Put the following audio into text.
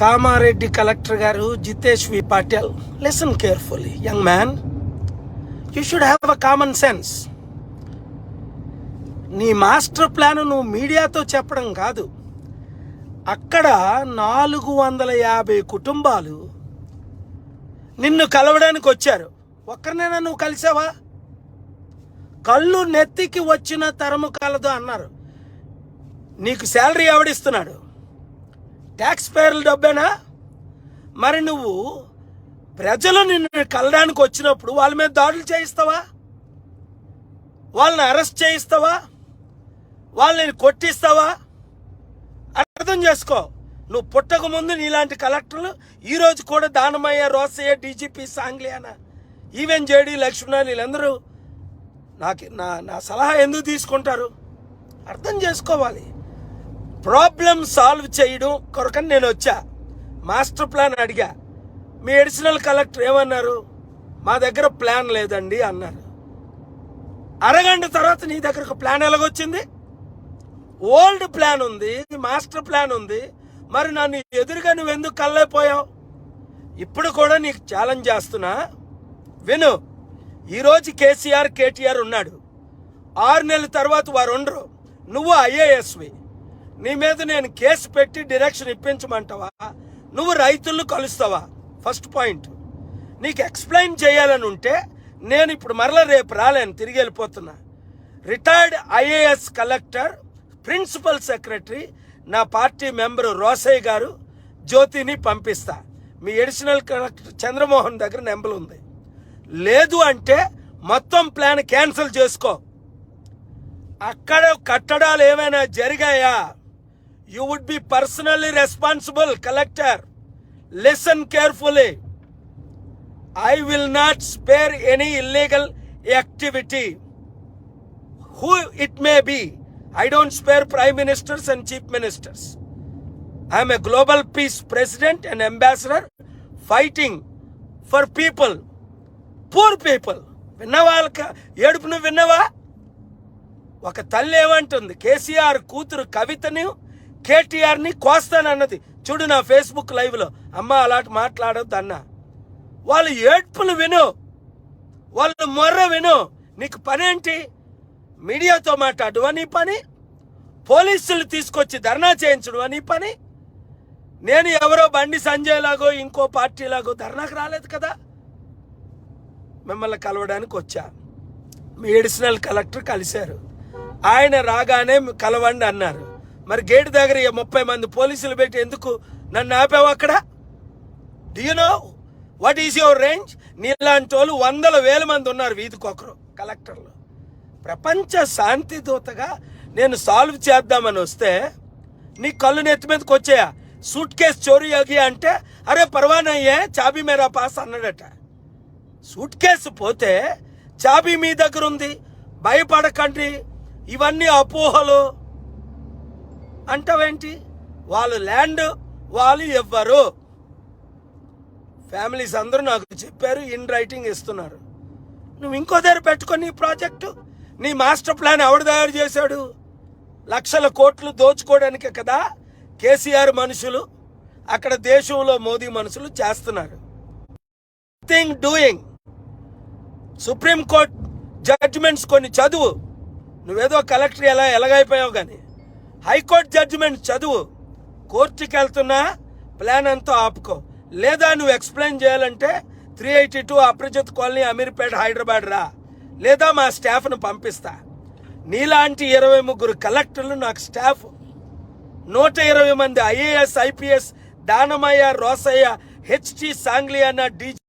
Kamareddy collector గారు Jitesh V Patil. Listen carefully young man you should have a common sense నీ master plan నువ్వు మీడియాతో చెప్పడం కాదు. అక్కడ నాలుగు వందల యాభై కుటుంబాలు నిన్ను కలవడానికి వచ్చారు. ఒక్కరినైనా నువ్వు కలిసావా? కళ్ళు నెత్తికి వచ్చిన తరము కలదు అన్నారు. నీకు శాలరీ ఎవడిస్తున్నాడు? ట్యాక్స్ పేర్ల డబ్బేనా? మరి నువ్వు ప్రజలు నిన్ను కలడానికి వచ్చినప్పుడు వాళ్ళ మీద దాడులు చేయిస్తావా? వాళ్ళని అరెస్ట్ చేయిస్తావా? వాళ్ళని కొట్టిస్తావా? అర్థం చేసుకో. నువ్వు పుట్టక ముందు నీలాంటి కలెక్టర్లు ఈరోజు కూడా Danamayya Rosaiah DGP Sangliana even JD Lakshmana వీళ్ళందరూ నాకు నా నా సలహా ఎందుకు తీసుకుంటారు? అర్థం చేసుకోవాలి. ప్రాబ్లం సాల్వ్ చేయడం కొరకని నేను వచ్చా. మాస్టర్ ప్లాన్ అడిగా. మీ అడిషనల్ కలెక్టర్ ఏమన్నారు? మా దగ్గర ప్లాన్ లేదండి అన్నారు. అరగంట తర్వాత నీ దగ్గర ఒక ప్లాన్ ఎలాగొచ్చింది? ఓల్డ్ ప్లాన్ ఉంది మాస్టర్ ప్లాన్ ఉంది. మరి నన్ను ఎదురుగా నువ్వు ఎందుకు కళ్ళైపోయావు ఇప్పుడు కూడా నీకు ఛాలెంజ్ చేస్తున్నా. విను ఈరోజు కేసీఆర్ కేటీఆర్ ఉన్నాడు. ఆరు నెలల తర్వాత వారు ఉండరు. నువ్వు ఐఏఎస్వి. నీ మీద నేను కేసు పెట్టి డిరెక్షన్ ఇప్పించమంటావా? నువ్వు రైతులను కలుస్తావా? ఫస్ట్ పాయింట్ నీకు ఎక్స్ప్లెయిన్ చేయాలని ఉంటే నేను ఇప్పుడు మరల రేపు రాలేను తిరిగి వెళ్ళిపోతున్నా. Retired IAS collector principal secretary నా పార్టీ మెంబరు రోసయ్య గారు జ్యోతిని పంపిస్తా. మీ ఎడిషనల్ కలెక్టర్ చంద్రమోహన్ దగ్గర నెంబర్ ఉంది. లేదు అంటే మొత్తం ప్లాన్ క్యాన్సిల్ చేసుకో. అక్కడ కట్టడాలు ఏమైనా జరిగాయా? You would be personally responsible collector listen carefully I will not spare any illegal activity who it may be I don't spare prime ministers and chief ministers I'm a global peace president and ambassador fighting for people poor people విన్నవాళ్ళ ఏడుపును విన్నవా? ఒక తల్లి ఏమంటుంది కేసీఆర్ కూతురు కవితను కేటీఆర్ని కోస్తానన్నది చూడు నా ఫేస్బుక్ లైవ్లో అమ్మ అలాంటి మాట్లాడొద్దు అన్న. వాళ్ళు ఏడ్పులు విను. వాళ్ళు మొర్ర విను. నీకు పనేంటి? మీడియాతో మాట్లాడువా నీ పని? పోలీసులు తీసుకొచ్చి ధర్నా చేయించడం నీ పని? నేను ఎవరో బండి సంజయ్ లాగో ఇంకో పార్టీ లాగో ధర్నాకు రాలేదు కదా? మిమ్మల్ని కలవడానికి వచ్చా. మీ ఎడిషనల్ కలెక్టర్ కలిశారు. ఆయన రాగానే కలవండి అన్నారు. మరి గేటు దగ్గర ముప్పై మంది పోలీసులు పెట్టి ఎందుకు నన్ను ఆపావు అక్కడ? You know what is your range నీలాంటి వాళ్ళు వందల వేల మంది ఉన్నారు వీధికొకరు కలెక్టర్లు. ప్రపంచ శాంతి దూతగా నేను సాల్వ్ చేద్దామని వస్తే నీ కళ్ళు నెత్తి మీదకి వచ్చాయా? సూట్ కేస్ చోరీ అగి అంటే అరే పర్వానయ్యే చాబీ మేరా పాస్ అన్నాడట. సూట్ కేసు పోతే చాబీ మీ దగ్గర ఉంది భయపడకండి. ఇవన్నీ అపోహలు. అంటావేంటి? వాళ్ళు ల్యాండ్ వాళ్ళు ఇవ్వరు ఫ్యామిలీస్ అందరూ నాకు చెప్పారు ఇన్ రైటింగ్ ఇస్తున్నారు. నువ్వు ఇంకో దగ్గర పెట్టుకొని నీ ప్రాజెక్టు నీ మాస్టర్ ప్లాన్ ఎవడు తయారు చేశాడు? లక్షల కోట్లు దోచుకోవడానికి కదా కేసీఆర్ మనుషులు అక్కడ దేశంలో మోదీ మనుషులు చేస్తున్నారు. Thing doing supreme court judgements కొన్ని చదువు. నువ్వేదో కలెక్టర్ ఎలా ఎలాగైపోయావు కానీ హైకోర్టు జడ్జిమెంట్ చదువు. కోర్టుకి వెళ్తున్నా ప్లాన్ అంతా ఆపుకో. లేదా నువ్వు ఎక్స్ప్లెయిన్ చేయాలంటే three eighty two Aprajit colony Ameerpet Hyderabad రా. లేదా మా స్టాఫ్ను పంపిస్తా. నీలాంటి ఇరవై ముగ్గురు కలెక్టర్లు నాకు స్టాఫ్. నూట ఇరవై మంది IAS IPS Danamayya Rosaiah HT Sangliana DG